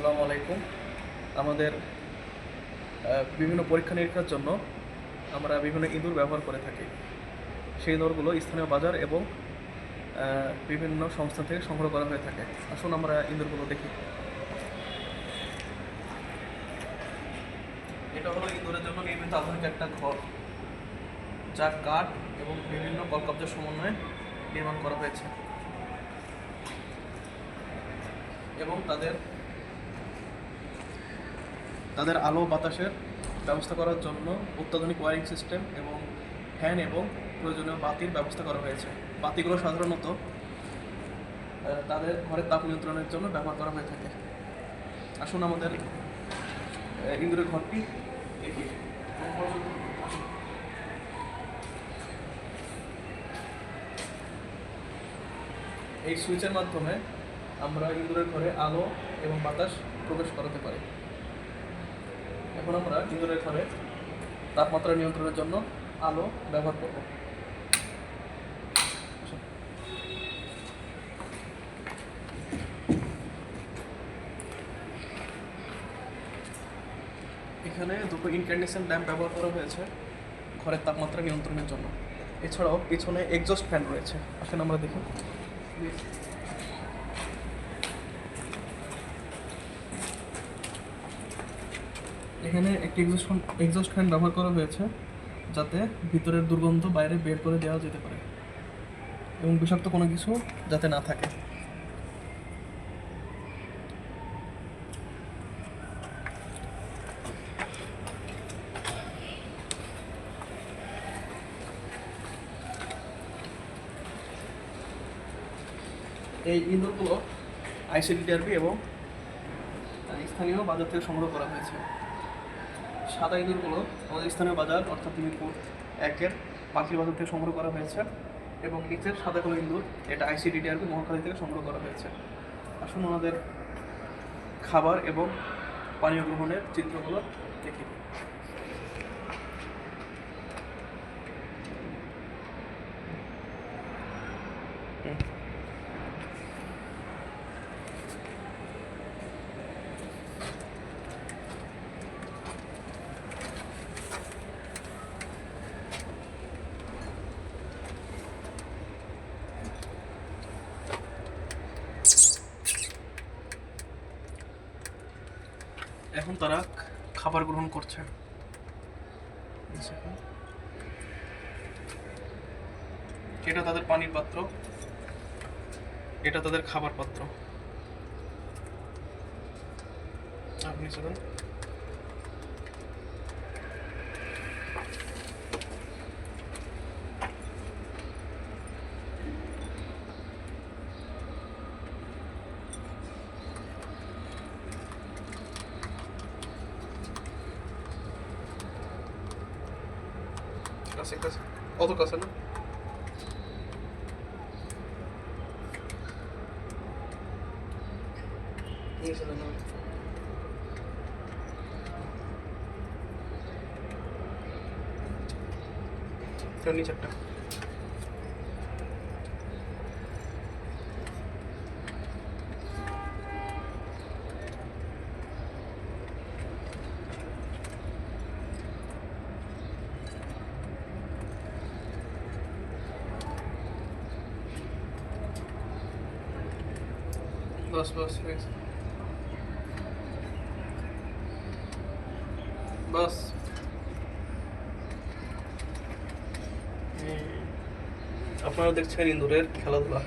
আসসালামু আলাইকুম। আমাদের বিভিন্ন পরীক্ষা নিরীক্ষার জন্য আমরা বিভিন্ন ইঁদুর ব্যবহার করে থাকি। সেই ইঁদুরগুলো স্থানীয় বাজার এবং বিভিন্ন সংস্থা থেকে সংগ্রহ করা হয়ে থাকে। আসুন আমরা ইঁদুরগুলো দেখি। এটা হলো ইঁদুরের জন্য নির্মিত আধুনিক একটা ঘর, যা কাঠ এবং বিভিন্ন কলকব্জের সমন্বয়ে নির্মাণ করা হয়েছে। এবং তাদের তাদের আলো বাতাসের ব্যবস্থা করার জন্য অত্যাধুনিক ওয়ারিং সিস্টেম এবং ফ্যান এবং প্রয়োজনীয় বাতির ব্যবস্থা করা হয়েছে। বাতিগুলো সাধারণত তাদের ঘরের তাপ নিয়ন্ত্রণের জন্য ব্যবহার করা হয়ে থাকে। আসুন আমাদের ইন্দুরের ঘরটি এই সুইচের মাধ্যমে আমরা ইঁদুরের ঘরে আলো এবং বাতাস প্রবেশ করাতে পারি। এখন আমরা ইঁদুরের ঘরে তাপমাত্রা নিয়ন্ত্রণের জন্য আলো ব্যবহার করব। এখানে দুটো ইনক্যান্ডেশন ল্যাম্প ব্যবহার করা হয়েছে ঘরের তাপমাত্রা নিয়ন্ত্রণের জন্য। এছাড়াও পিছনে এক্সস্ট ফ্যান রয়েছে। আসেন আমরা দেখি। এখানে একটি এক্সস্ট ফ্যান এক্সস্ট ফ্যান ব্যবহার করা হয়েছে যাতে ভিতরের দুর্গন্ধ বাইরে বের করে দেওয়া যেতে পারে এবং বিষাক্ত কোনো কিছু যাতে না থাকে। এই ইঁদুরগুলো আইসিডিআরবি এবং স্থানীয় বাজার থেকে সংগ্রহ করা হয়েছে। সাদা ইঁদুরগুলো আমাদের স্থানীয় বাজার, অর্থাৎ মিরপুর একের পাখির বাজার থেকে সংগ্রহ করা হয়েছে এবং নিচের সাদা কালো ইঁদুর এটা আইসিডিডিআরবি মহাখালী থেকে সংগ্রহ করা হয়েছে আসুন আমাদের খাবার এবং পানীয় গ্রহণের চিত্রগুলো দেখি হুম। এখন তারা খাবার গ্রহণ করছে। এটা তাদের পানির পাত্র। এটা তাদের খাবার পাত্র। আপনি চলুন। কাছে কাছে অত কাছে না নিচে দেন না। বাস বাস গেছে। আপনারা দেখছেন ইন্দুরের খেলাধুলা